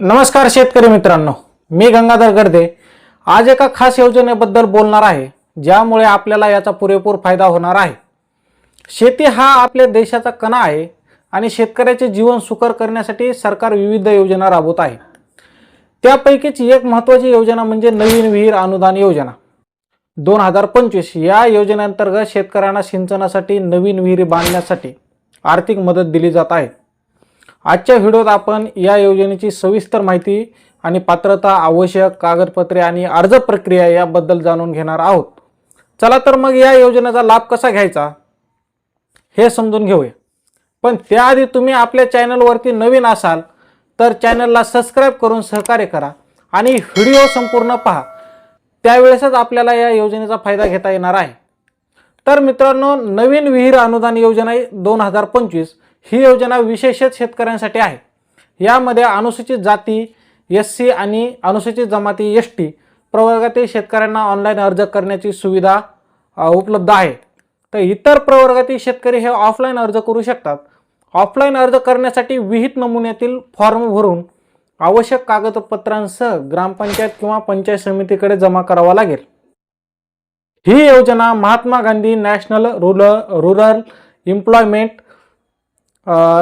नमस्कार शेतकरी मित्रांनो मी गंगाधर गर्दे. आज एका खास योजनेबद्दल बोलणार आहे ज्यामुळे आपल्याला याचा पुरेपूर फायदा होणार आहे. शेती हा आपल्या देशाचा कणा आहे आणि शेतकऱ्याचे जीवन सुकर करण्यासाठी सरकार विविध योजना राबवत आहे. त्यापैकीच एक महत्त्वाची योजना म्हणजे नवीन विहीर अनुदान योजना. दोन हजार पंचवीस या योजनेअंतर्गत शेतकऱ्यांना सिंचनासाठी नवीन विहिरी बांधण्यासाठी आर्थिक मदत दिली जात आहे. आजच्या व्हिडिओत आपण या योजनेची सविस्तर माहिती आणि पात्रता आवश्यक कागदपत्रे आणि अर्ज प्रक्रिया याबद्दल जाणून घेणार आहोत. चला तर मग या योजनेचा लाभ कसा घ्यायचा हे समजून घेऊया. पण त्याआधी तुम्ही आपल्या चॅनलवरती नवीन असाल तर चॅनलला सबस्क्राईब करून सहकार्य करा आणि व्हिडिओ संपूर्ण पहा. त्यावेळेसच आपल्याला या योजनेचा फायदा घेता येणार आहे. तर मित्रांनो नवीन विहीर अनुदान योजना दोन हजार पंचवीस ही योजना विशेषच शेतकऱ्यांसाठी आहे. यामध्ये अनुसूचित जाती एस सी आणि अनुसूचित जमाती एस टी प्रवर्गातील शेतकऱ्यांना ऑनलाईन अर्ज करण्याची सुविधा उपलब्ध आहे. तर इतर प्रवर्गातील शेतकरी हे ऑफलाईन अर्ज करू शकतात. ऑफलाईन अर्ज करण्यासाठी विहित नमुन्यातील फॉर्म भरून आवश्यक कागदपत्रांसह ग्रामपंचायत किंवा पंचायत समितीकडे जमा करावा लागेल. ही योजना Mahatma Gandhi national rural rural employment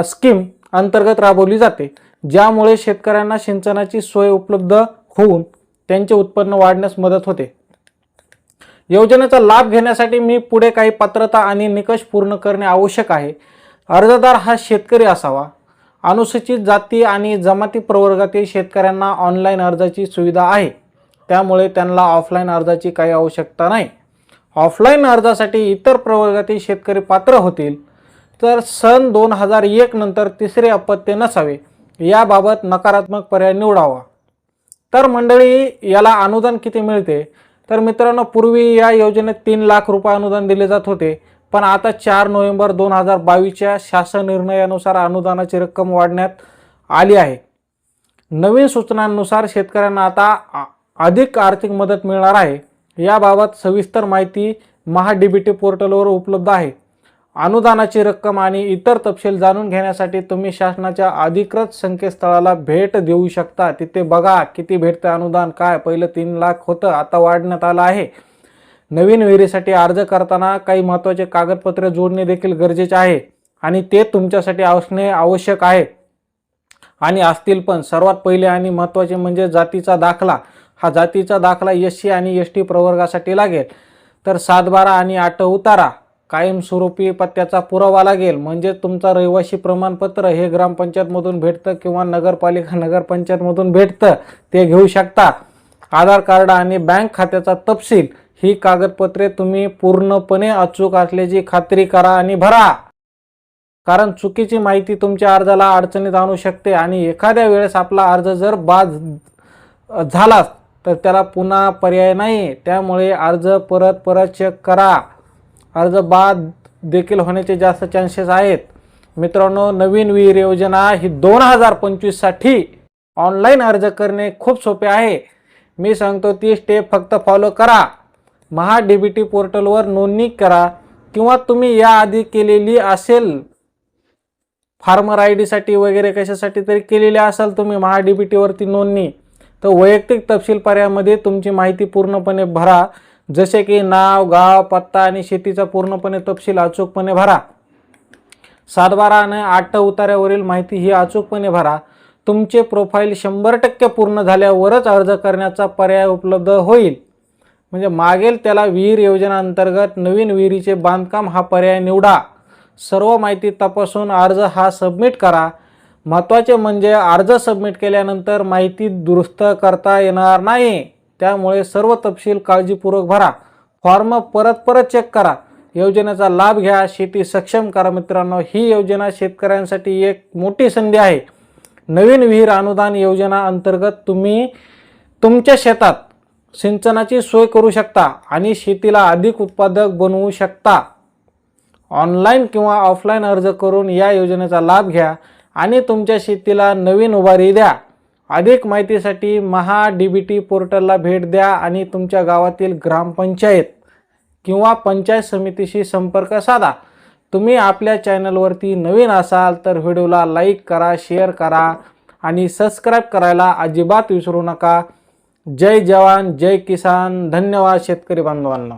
scheme अंतर्गत राबवली जाते ज्यामुळे शेतकऱ्यांना सिंचनाची सोय उपलब्ध होऊन त्यांचे उत्पन्न वाढण्यास मदत होते. योजनेचा लाभ घेण्यासाठी मी पुढे काही पात्रता आणि निकष पूर्ण करणे आवश्यक आहे. अर्जदार हा शेतकरी असावा. अनुसूचित जाती आणि जमाती प्रवर्गातील शेतकऱ्यांना ऑनलाईन अर्जाची सुविधा आहे. त्यामुळे त्यांना ऑफलाईन अर्जाची काही आवश्यकता नाही. ऑफलाईन अर्जासाठी इतर प्रवर्गातील शेतकरी पात्र होतील. तर सन दोन हजार एक नंतर तिसरे अपत्य नसावे. याबाबत नकारात्मक पर्याय निवडावा. तर मंडळी याला अनुदान किती मिळते? तर मित्रांनो पूर्वी या योजनेत तीन लाख रुपये अनुदान दिले जात होते. पण आता चार नोव्हेंबर दोन हजार बावीसच्या शासन निर्णयानुसार अनुदानाची रक्कम वाढण्यात आली आहे. नवीन सूचनांनुसार शेतकऱ्यांना आता अधिक आर्थिक मदत मिळणार आहे. याबाबत सविस्तर माहिती महा डी बी टी पोर्टलवर उपलब्ध आहे. अनुदानाची रक्कम आणि इतर तपशील जाणून घेण्यासाठी तुम्ही शासनाच्या अधिकृत संकेतस्थळाला भेट देऊ शकता. तिथे बघा किती भेटतं अनुदान काय पहिलं तीन लाख होतं आता वाढण्यात आलं आहे. नवीन विहिरीसाठी अर्ज करताना काही महत्त्वाचे कागदपत्रे जोडणे देखील गरजेचे आहे आणि ते तुमच्यासाठी असणे आवश्यक आहे. आणि असतील पण सर्वात पहिले आणि महत्त्वाचे म्हणजे जातीचा दाखला. हा जातीचा दाखला एस सी आणि एस टी प्रवर्गासाठी लागेल. तर सातबारा आणि आठ उतारा. कायमस्वरूपी पत्त्याचा पुरावा लागेल. म्हणजे तुमचा रहिवासी प्रमाणपत्र हे ग्रामपंचायतमधून भेटतं किंवा नगरपालिका नगरपंचायतमधून भेटतं ते घेऊ शकता. आधार कार्ड आणि बँक खात्याचा तपशील ही कागदपत्रे तुम्ही पूर्णपणे अचूक असल्याची खात्री करा आणि भरा. कारण चुकीची माहिती तुमच्या अर्जाला अडचणीत आणू शकते आणि एखाद्या वेळेस आपला अर्ज जर बाद झालास तर त्याला पुन्हा पर्याय नाही. त्यामुळे अर्ज परत परत चेक करा. अर्ज बाद देखील होण्याचे जास्त चान्सेस आहेत. मित्रांनो नवीन विहीर योजना ही दोन हजार पंचवीससाठी ऑनलाईन अर्ज करणे खूप सोपे आहे. मी सांगतो ती स्टेप फक्त फॉलो करा. महा डी बी टी पोर्टलवर नोंदणी करा किंवा तुम्ही याआधी केलेली असेल फार्मर आय डीसाठी वगैरे कशासाठी तरी केलेली असाल तुम्ही महा डी बी टीवरती नोंदणी तर वैयक्तिक तपशील पर्यायामध्ये तुमची माहिती पूर्णपणे भरा. जसे की नाव गाव पत्ता आणि शेतीचा पूर्णपणे तपशील अचूकपणे भरा. सातबारा आणि आठ उतार्यावरील माहिती ही अचूकपणे भरा. तुमचे प्रोफाईल शंभर टक्के पूर्ण झाल्यावरच अर्ज करण्याचा पर्याय उपलब्ध होईल. म्हणजे मागेल त्याला विहीर योजना अंतर्गत नवीन विहिरीचे बांधकाम हा पर्याय निवडा. सर्व माहिती तपासून अर्ज हा सबमिट करा. महत्त्वाचे म्हणजे अर्ज सबमिट केल्यानंतर माहिती दुरुस्त करता येणार नाही. त्यामुळे सर्व तपशील काळजीपूर्वक भरा. फॉर्म परत परत चेक करा. योजनेचा लाभ घ्या. शेती सक्षम करा मित्रांनो. ही योजना शेतकऱ्यांसाठी एक मोठी संधी आहे. नवीन विहीर अनुदान योजना अंतर्गत तुम्ही तुमच्या शेतात सिंचनाची सोय करू शकता आणि शेतीला अधिक उत्पादक बनवू शकता. ऑनलाईन किंवा ऑफलाईन अर्ज करून या योजनेचा लाभ घ्या आणि तुमच्या शेतीला नवीन उभारी द्या. अधिक माहितीसाठी महा डी बी टी पोर्टलला भेट द्या आणि तुमच्या गावातील ग्रामपंचायत किंवा पंचायत समितीशी संपर्क साधा. तुम्ही आपल्या चॅनलवरती नवीन असाल तर व्हिडिओला लाईक करा शेअर करा आणि सबस्क्राईब करायला अजिबात विसरू नका. जय जवान जय किसान. धन्यवाद शेतकरी बांधवांना.